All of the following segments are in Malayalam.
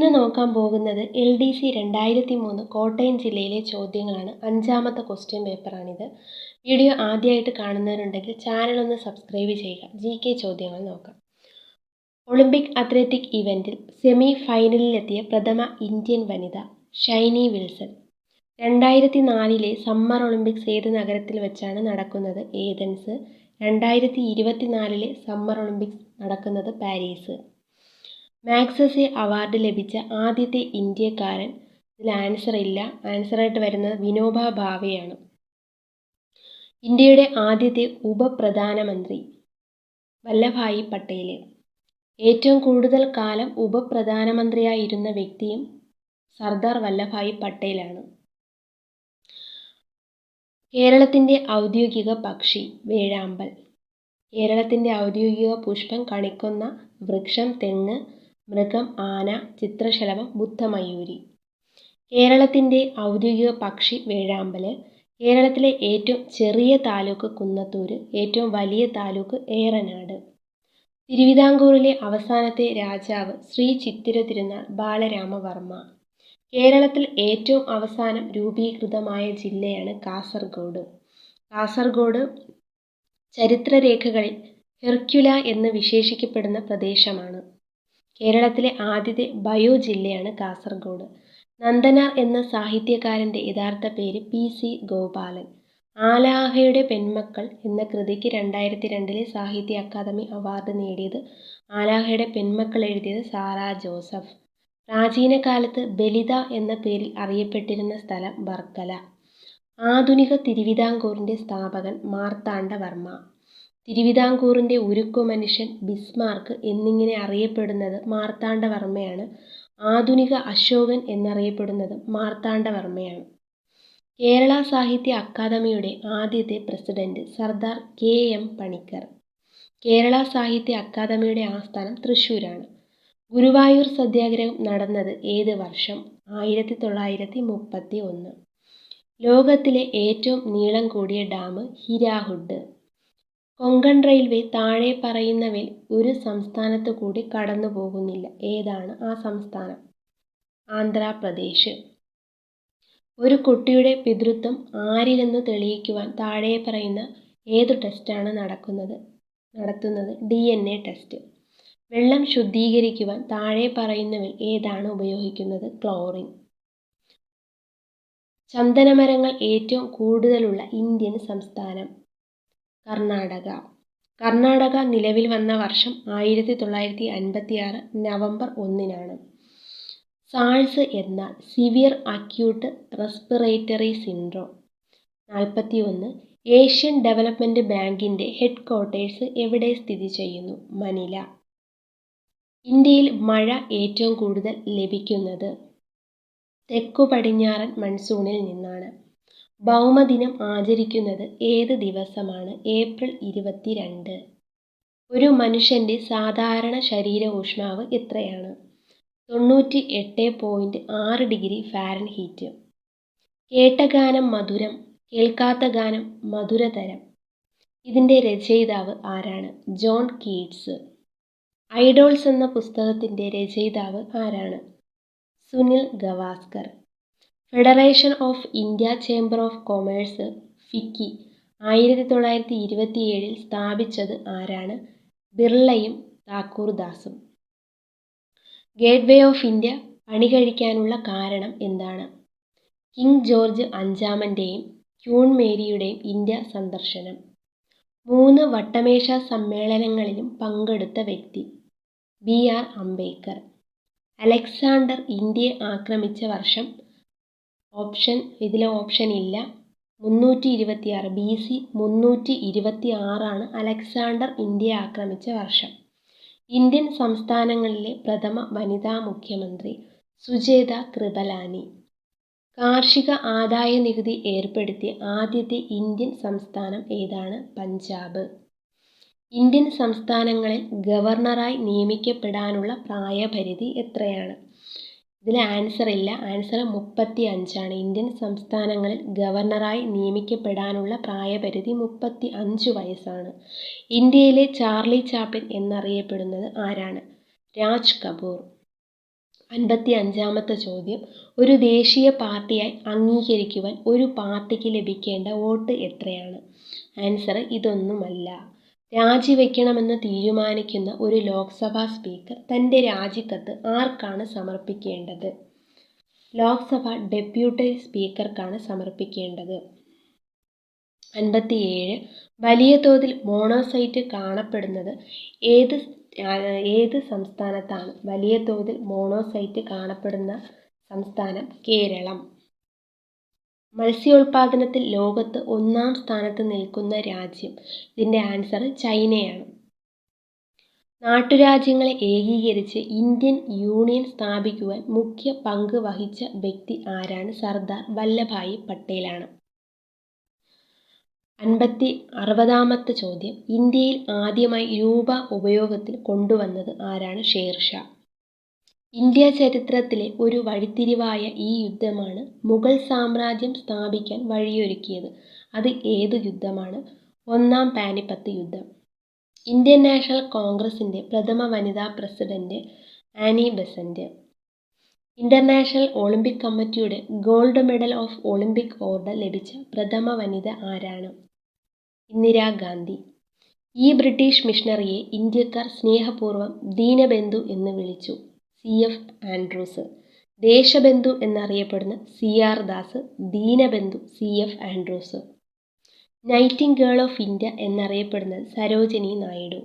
ഇന്ന് നോക്കാൻ പോകുന്നത് എൽ ഡി സി രണ്ടായിരത്തി മൂന്ന് കോട്ടയം ജില്ലയിലെ ചോദ്യങ്ങളാണ്. അഞ്ചാമത്തെ ക്വസ്റ്റ്യൻ പേപ്പറാണിത്. വീഡിയോ ആദ്യമായിട്ട് കാണുന്നവരുണ്ടെങ്കിൽ ചാനൽ ഒന്ന് സബ്സ്ക്രൈബ് ചെയ്യുക. ജി കെ ചോദ്യങ്ങൾ നോക്കാം. ഒളിമ്പിക് അത്ലറ്റിക് ഇവന്റിൽ സെമി ഫൈനലിലെത്തിയ പ്രഥമ ഇന്ത്യൻ വനിത ഷൈനി വിൽസൺ. രണ്ടായിരത്തി നാലിലെ സമ്മർ ഒളിമ്പിക്സ് ഏത് നഗരത്തിൽ വെച്ചാണ് നടക്കുന്നത്? ഏതൻസ് രണ്ടായിരത്തി ഇരുപത്തിനാലിലെ സമ്മർ ഒളിമ്പിക്സ് നടക്കുന്നത് പാരീസ്. മാഗ്സസെ അവാർഡ് ലഭിച്ച ആദ്യത്തെ ഇന്ത്യക്കാരൻ ഇതിൽ ആൻസർ ഇല്ല. ആൻസറായിട്ട് വരുന്നത് വിനോബ ഭാവെയാണ്. ഇന്ത്യയുടെ ആദ്യത്തെ ഉപപ്രധാനമന്ത്രി വല്ലഭായി പട്ടേൽ ഏറ്റവും കൂടുതൽ കാലം ഉപപ്രധാനമന്ത്രിയായിരുന്ന വ്യക്തിയും സർദാർ വല്ലഭായി പട്ടേലാണ്. കേരളത്തിന്റെ ഔദ്യോഗിക പക്ഷി വേഴാമ്പൽ. കേരളത്തിന്റെ ഔദ്യോഗിക പുഷ്പം കണിക്കുന്ന വൃക്ഷം തെങ്ങ് മൃഗം ആന ചിത്രശലഭം ബുദ്ധമയൂരി. കേരളത്തിന്റെ ഔദ്യോഗിക പക്ഷി വേഴാമ്പൽ കേരളത്തിലെ ഏറ്റവും ചെറിയ താലൂക്ക് കുന്നത്തൂർ ഏറ്റവും വലിയ താലൂക്ക് ഏറനാട്. തിരുവിതാംകൂറിലെ അവസാനത്തെ രാജാവ് ശ്രീ ചിത്തിര തിരുനാൾ ബാലരാമവർമ്മ. കേരളത്തിൽ ഏറ്റവും അവസാനം രൂപീകൃതമായ ജില്ലയാണ് കാസർഗോഡ്. കാസർഗോഡ് ചരിത്രരേഖകളിൽ ഹെർക്യുല എന്ന് വിശേഷിക്കപ്പെടുന്ന പ്രദേശമാണ്. കേരളത്തിലെ ആദ്യത്തെ ബയോ ജില്ലയാണ് കാസർഗോഡ്. നന്ദനാർ എന്ന സാഹിത്യകാരന്റെ യഥാർത്ഥ പേര് പി സി ഗോപാലൻ. ആലാഹയുടെ പെൺമക്കൾ എന്ന കൃതിക്ക് രണ്ടായിരത്തി രണ്ടിലെ സാഹിത്യ അക്കാദമി അവാർഡ് നേടിയത് ആലാഹയുടെ പെൺമക്കൾ എഴുതിയത് സാറ ജോസഫ്. പ്രാചീന കാലത്ത് ബലിത എന്ന പേരിൽ അറിയപ്പെട്ടിരുന്ന സ്ഥലം വർക്കല ആധുനിക തിരുവിതാംകൂറിന്റെ സ്ഥാപകൻ മാർത്താണ്ഡവർമ്മ തിരുവിതാംകൂറിന്റെ ഉരുക്കുമനുഷ്യൻ ബിസ്മാർക്ക് എന്നിങ്ങനെ അറിയപ്പെടുന്നത് മാർത്താണ്ഡവർമ്മയാണ്. ആധുനിക അശോകൻ എന്നറിയപ്പെടുന്നത് മാർത്താണ്ഡവർമ്മയാണ്. കേരള സാഹിത്യ അക്കാദമിയുടെ ആദ്യത്തെ president Sardar K M Panikkar. Kerala Sahitya അക്കാദമിയുടെ ആസ്ഥാനം തൃശ്ശൂരാണ്. ഗുരുവായൂർ സത്യാഗ്രഹം നടന്നത് ഏത് വർഷം? ആയിരത്തി തൊള്ളായിരത്തി മുപ്പത്തി ഒന്ന് ലോകത്തിലെ ഏറ്റവും നീളം കൂടിയ ഡാം ഹിരാഹുഡ്. കൊങ്കൺ റെയിൽവേ താഴെ പറയുന്നവയിൽ ഒരു സംസ്ഥാനത്തു കൂടി കടന്നു പോകുന്നില്ല. ഏതാണ് ആ സംസ്ഥാനം? ആന്ധ്രാപ്രദേശ്. ഒരു കുട്ടിയുടെ പിതൃത്വം ആരിലെന്ന് തെളിയിക്കുവാൻ താഴെ പറയുന്ന ഏതു ടെസ്റ്റാണ് നടക്കുന്നത്? നടത്തുന്നത് ഡി എൻ എ ടെസ്റ്റ്. വെള്ളം ശുദ്ധീകരിക്കുവാൻ താഴെ പറയുന്നവയിൽ ഏതാണ് ഉപയോഗിക്കുന്നത്? ക്ലോറിൻ. ചന്ദനമരങ്ങൾ ഏറ്റവും കൂടുതലുള്ള ഇന്ത്യൻ സംസ്ഥാനം. കർണാടക. കർണാടക നിലവിൽ വന്ന വർഷം ആയിരത്തി തൊള്ളായിരത്തി അൻപത്തി ആറ് നവംബർ ഒന്നിനാണ്. സാൾസ് എന്ന സിവിയർ അക്യൂട്ട് റെസ്പിറേറ്ററി സിൻഡ്രോം. നാൽപ്പത്തി ഒന്ന് ഏഷ്യൻ ഡെവലപ്മെന്റ് ബാങ്കിന്റെ ഹെഡ് ക്വാർട്ടേഴ്സ് എവിടെ സ്ഥിതി ചെയ്യുന്നു? മനില. ഇന്ത്യയിൽ മഴ ഏറ്റവും കൂടുതൽ ലഭിക്കുന്നത് തെക്കു പടിഞ്ഞാറൻ മൺസൂണിൽ നിന്നാണ്. ഭൗമദിനം ആചരിക്കുന്നത് ഏത് ദിവസമാണ്? ഏപ്രിൽ ഇരുപത്തിരണ്ട്. ഒരു മനുഷ്യന്റെ സാധാരണ ശരീര ഊഷ്മാവ് എത്രയാണ്? തൊണ്ണൂറ്റി എട്ട് പോയിന്റ് ആറ് ഡിഗ്രി ഫാരൻഹീറ്റ്. കേട്ട ഗാനം മധുരം കേൾക്കാത്ത ഗാനം മധുരതരം. ഇതിന്റെ രചയിതാവ് ആരാണ്? John Keats. ഐഡോൾസ് എന്ന പുസ്തകത്തിന്റെ രചയിതാവ് ആരാണ്? Sunil Gavaskar. Federation of India chamber of commerce FICCI ആയിരത്തി തൊള്ളായിരത്തി ഇരുപത്തിയേഴിൽ സ്ഥാപിച്ചത് ആരാണ്? ബിർളയും താക്കൂർദാസും. ഗേറ്റ്വേ ഓഫ് ഇന്ത്യ പണി കഴിക്കാനുള്ള കാരണം എന്താണ്? കിങ് ജോർജ് അഞ്ചാമന്റെയും ക്യൂൺ മേരിയുടെയും ഇന്ത്യ സന്ദർശനം. മൂന്ന് വട്ടമേശ സമ്മേളനങ്ങളിലും പങ്കെടുത്ത വ്യക്തി ബി ആർ അംബേദ്കർ. അലക്സാണ്ടർ ഇന്ത്യയെ ആക്രമിച്ച വർഷം ഓപ്ഷൻ ഇതിലെ ഓപ്ഷൻ ഇല്ല. മുന്നൂറ്റി ഇരുപത്തിയാറ് ബി സി മുന്നൂറ്റി ഇരുപത്തി ആറാണ് അലക്സാണ്ടർ ഇന്ത്യയെ ആക്രമിച്ച വർഷം. ഇന്ത്യൻ സംസ്ഥാനങ്ങളിലെ പ്രഥമ വനിതാ മുഖ്യമന്ത്രി സുജേത കൃപലാനി. കാർഷിക ആദായ നികുതി ഏർപ്പെടുത്തിയ ആദ്യത്തെ ഇന്ത്യൻ സംസ്ഥാനം ഏതാണ്? പഞ്ചാബ്. ഇന്ത്യൻ സംസ്ഥാനങ്ങളിൽ ഗവർണറായി നിയമിക്കപ്പെടാനുള്ള പ്രായപരിധി എത്രയാണ്? ഇതിൽ ആൻസർ ഇല്ല. ആൻസർ മുപ്പത്തി അഞ്ചാണ് ഇന്ത്യൻ സംസ്ഥാനങ്ങളിൽ ഗവർണറായി നിയമിക്കപ്പെടാനുള്ള പ്രായപരിധി മുപ്പത്തി അഞ്ച് വയസ്സാണ്. ഇന്ത്യയിലെ ചാർലി ചാപ്ലിൻ എന്നറിയപ്പെടുന്നത് ആരാണ്? രാജ് കപൂർ. അൻപത്തി അഞ്ചാമത്തെ ചോദ്യം. ഒരു ദേശീയ പാർട്ടിയായി അംഗീകരിക്കുവാൻ ഒരു പാർട്ടിക്ക് ലഭിക്കേണ്ട വോട്ട് എത്രയാണ്? ആൻസർ ഇതൊന്നുമല്ല. രാജിവെക്കണമെന്ന് തീരുമാനിക്കുന്ന ഒരു ലോക്സഭാ സ്പീക്കർ തന്റെ രാജിക്കത്ത് ആർക്കാണ് സമർപ്പിക്കേണ്ടത്? ലോക്സഭ ഡെപ്യൂട്ടി സ്പീക്കർക്കാണ് സമർപ്പിക്കേണ്ടത്. അൻപത്തിയേഴ്. വലിയ തോതിൽ മോണോസൈറ്റ് കാണപ്പെടുന്നത് ഏത് ഏത് സംസ്ഥാനത്താണ്? വലിയ തോതിൽ മോണോസൈറ്റ് കാണപ്പെടുന്ന സംസ്ഥാനം കേരളം. മത്സ്യോൽപാദനത്തിൽ ലോകത്ത് ഒന്നാം സ്ഥാനത്ത് നിൽക്കുന്ന രാജ്യം. ഇതിന്റെ ആൻസർ ചൈനയാണ്. നാട്ടുരാജ്യങ്ങളെ ഏകീകരിച്ച് ഇന്ത്യൻ യൂണിയൻ സ്ഥാപിക്കുവാൻ മുഖ്യ പങ്ക് വഹിച്ച വ്യക്തി ആരാണ്? സർദാർ വല്ലഭായി പട്ടേലാണ്. അൻപത്തി അറുപതാമത്തെ ചോദ്യം. ഇന്ത്യയിൽ ആദ്യമായി രൂപ ഉപയോഗത്തിൽ കൊണ്ടുവന്നത് ആരാണ്? ഷേർഷാ. ഇന്ത്യ ചരിത്രത്തിലെ ഒരു വഴിത്തിരിവായ ഈ യുദ്ധമാണ് മുഗൾ സാമ്രാജ്യം സ്ഥാപിക്കാൻ വഴിയൊരുക്കിയത്. അത് ഏതു യുദ്ധമാണ്? ഒന്നാം പാനിപ്പത്ത് യുദ്ധം. ഇന്ത്യൻ നാഷണൽ കോൺഗ്രസിന്റെ പ്രഥമ വനിതാ president Annie Besant. International Olympic കമ്മിറ്റിയുടെ gold medal of Olympic order ലഭിച്ച പ്രഥമ വനിത ആരാണ്? ഇന്ദിരാഗാന്ധി ഈ ബ്രിട്ടീഷ് മിഷണറിയെ ഇന്ത്യക്കാർ സ്നേഹപൂർവം ദീനബന്ധു എന്ന് വിളിച്ചു. C F Andrews. ദേശബന്ധു എന്നറിയപ്പെടുന്ന C R Das Deenabandhu C F Andrews. Nightingale of India എന്നറിയപ്പെടുന്നത് സരോജിനി നായിഡു.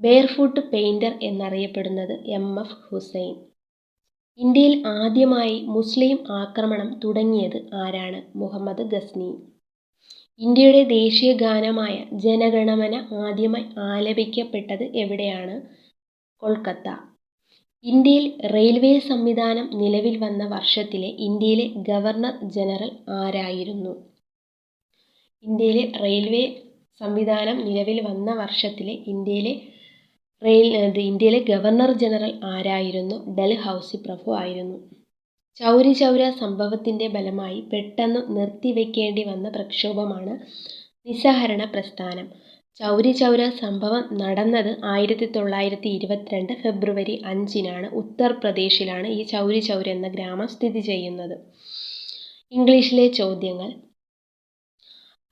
ബെയർഫുട്ട് പെയിന്റർ എന്നറിയപ്പെടുന്നത് എം എഫ് ഹുസൈൻ. ഇന്ത്യയിൽ ആദ്യമായി മുസ്ലിം ആക്രമണം തുടങ്ങിയത് ആരാണ്? മുഹമ്മദ് ഗസ്നി. ഇന്ത്യയുടെ ദേശീയ ഗാനമായ ജനഗണമന ആദ്യമായി ആലപിക്കപ്പെട്ടത് എവിടെയാണ്? കൊൽക്കത്ത. ഇന്ത്യയിൽ റെയിൽവേ സംവിധാനം നിലവിൽ വന്ന വർഷത്തിലെ ഇന്ത്യയിലെ ഗവർണർ ജനറൽ ആരായിരുന്നു? ഇന്ത്യയിലെ റെയിൽവേ സംവിധാനം നിലവിൽ വന്ന വർഷത്തിലെ ഇന്ത്യയിലെ റെയിൽ ഇന്ത്യയിലെ ഗവർണർ ജനറൽ ആരായിരുന്നു? ഡൽഹൌസി പ്രഭു ആയിരുന്നു. ചൗരി ചൗര സംഭവത്തിന്റെ ഫലമായി പെട്ടെന്ന് നിർത്തിവെക്കേണ്ടി വന്ന പ്രക്ഷോഭമാണ് നിസ്സഹരണ പ്രസ്ഥാനം. ചൗരി ചൗര സംഭവം നടന്നത് ആയിരത്തി തൊള്ളായിരത്തി ഇരുപത്തിരണ്ട് ഫെബ്രുവരി അഞ്ചിനാണ്. ഉത്തർപ്രദേശിലാണ് ഈ ചൗരി ചൗര എന്ന ഗ്രാമം സ്ഥിതി ചെയ്യുന്നത്. ഇംഗ്ലീഷിലെ ചോദ്യങ്ങൾ.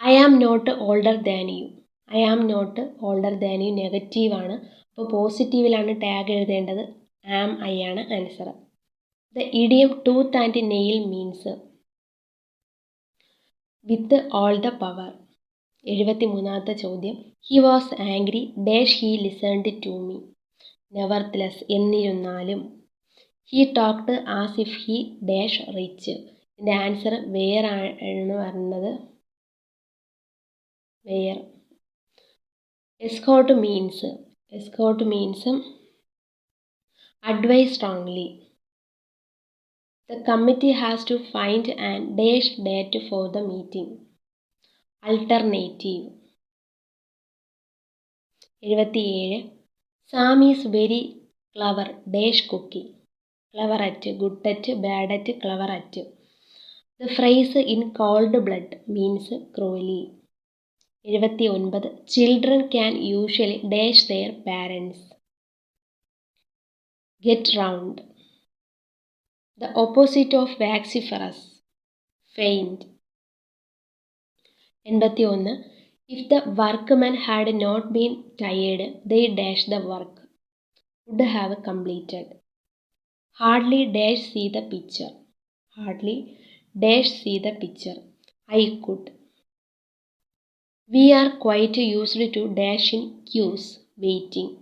I am not older than you I am not older than you നെഗറ്റീവാണ് അപ്പോൾ പോസിറ്റീവിലാണ് ടാഗ് എഴുതേണ്ടത്. ആം ഐ ആണ് answer the idiom tooth and nail means with all the power എഴുപത്തി മൂന്നാമത്തെ ചോദ്യം. He was angry dash he listened to me nevertheless എന്നിരുന്നാലും he talked as if he dash rich ഇതിന്റെ ആൻസർ വെയർ ആണ് പറയുന്നത് were exhort means exhort means advise strongly the committee has to find and dash date for the meeting. Alternative. എഴുപത്തിയേഴ്. Sam is very clever dash cookie clever at good at bad at clever at the phrase in cold blood means cruelly എഴുപത്തി ഒൻപത് children can usually dash their parents get round the opposite of vociferous vaxiferous. Faint. എൺപത്തിയൊന്ന് if the workmen had not been tired they dash the work would have completed hardly dash see the picture hardly dash see the picture I could we are quite used to dash in queues waiting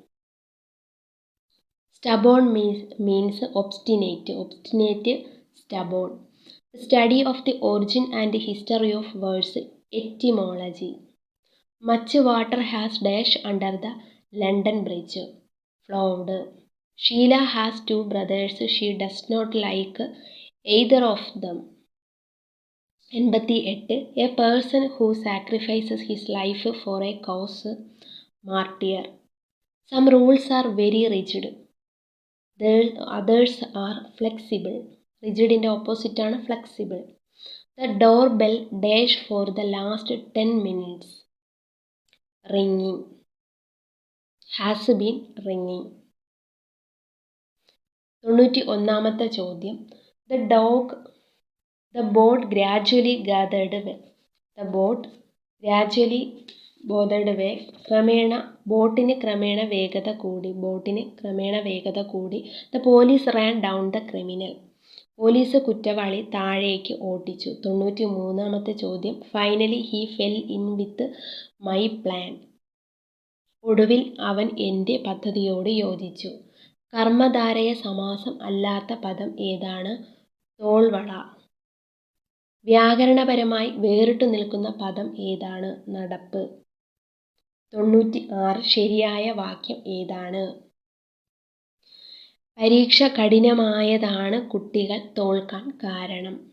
Stubborn means, means obstinate. Obstinate, stubborn. Study of the origin and history of words. Etymology. Much water has dash under the London Bridge. Flowed. Sheila has two brothers. She does not like either of them. എൺപത്തി എട്ട് a person who sacrifices his life for a cause martyr some rules are very rigid others are flexible റിജിഡിന്റെ ഓപ്പോസിറ്റാണ് flexible the door bell dash for the last ten minutes റിങ്ങിങ് has been റിങ്ങിങ് തൊണ്ണൂറ്റി ഒന്നാമത്തെ ചോദ്യം. The dog the boat gradually gathered way the boat gradually bothered വേ ക്രമേണ ബോട്ടിന് ക്രമേണ വേഗത കൂടി. ബോട്ടിന് ക്രമേണ വേഗത കൂടി. The police ran down the criminal police കുറ്റവാളി താഴേക്ക് ഓട്ടിച്ചു തൊണ്ണൂറ്റി മൂന്നാമത്തെ ചോദ്യം. Finally he fell in with my plan ഒടുവിൽ അവൻ എന്റെ പദ്ധതിയോട് യോജിച്ചു. കർമ്മധാരയ സമാസം അല്ലാത്ത പദം ഏതാണ്? തോൾവള വ്യാകരണപരമായി വേറിട്ടു നിൽക്കുന്ന പദം ഏതാണ്? നടപ്പ്. തൊണ്ണൂറ്റി ആറ് ശരിയായ വാക്യം ഏതാണ്? പരീക്ഷ കഠിനമായതാണ് കുട്ടികൾ തോൽക്കാൻ കാരണം.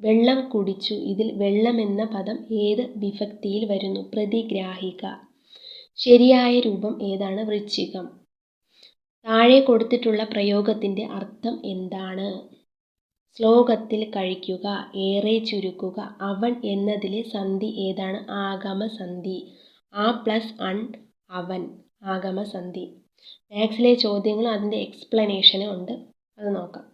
വെള്ളം കുടിച്ചു. ഇതിൽ വെള്ളം എന്ന പദം ഏത് വിഭക്തിയിൽ വരുന്നു? പ്രതിഗ്രാഹിക. ശരിയായ രൂപം ഏതാണ്? വൃശ്ചികം. താഴെ കൊടുത്തിട്ടുള്ള പ്രയോഗത്തിന്റെ അർത്ഥം എന്താണ്? ശ്ലോകത്തിൽ കഴിക്കുക. ഏറെ ചുരുക്കുക. അവൻ എന്നതിലെ സന്ധി ഏതാണ്? ആഗമസന്ധി. ആ പ്ലസ് അൺ അവൻ. ആഗമസന്ധി. മാത്സിലെ ചോദ്യങ്ങളും അതിന്റെ എക്സ്പ്ലനേഷനും ഉണ്ട്. അത് നോക്കാം.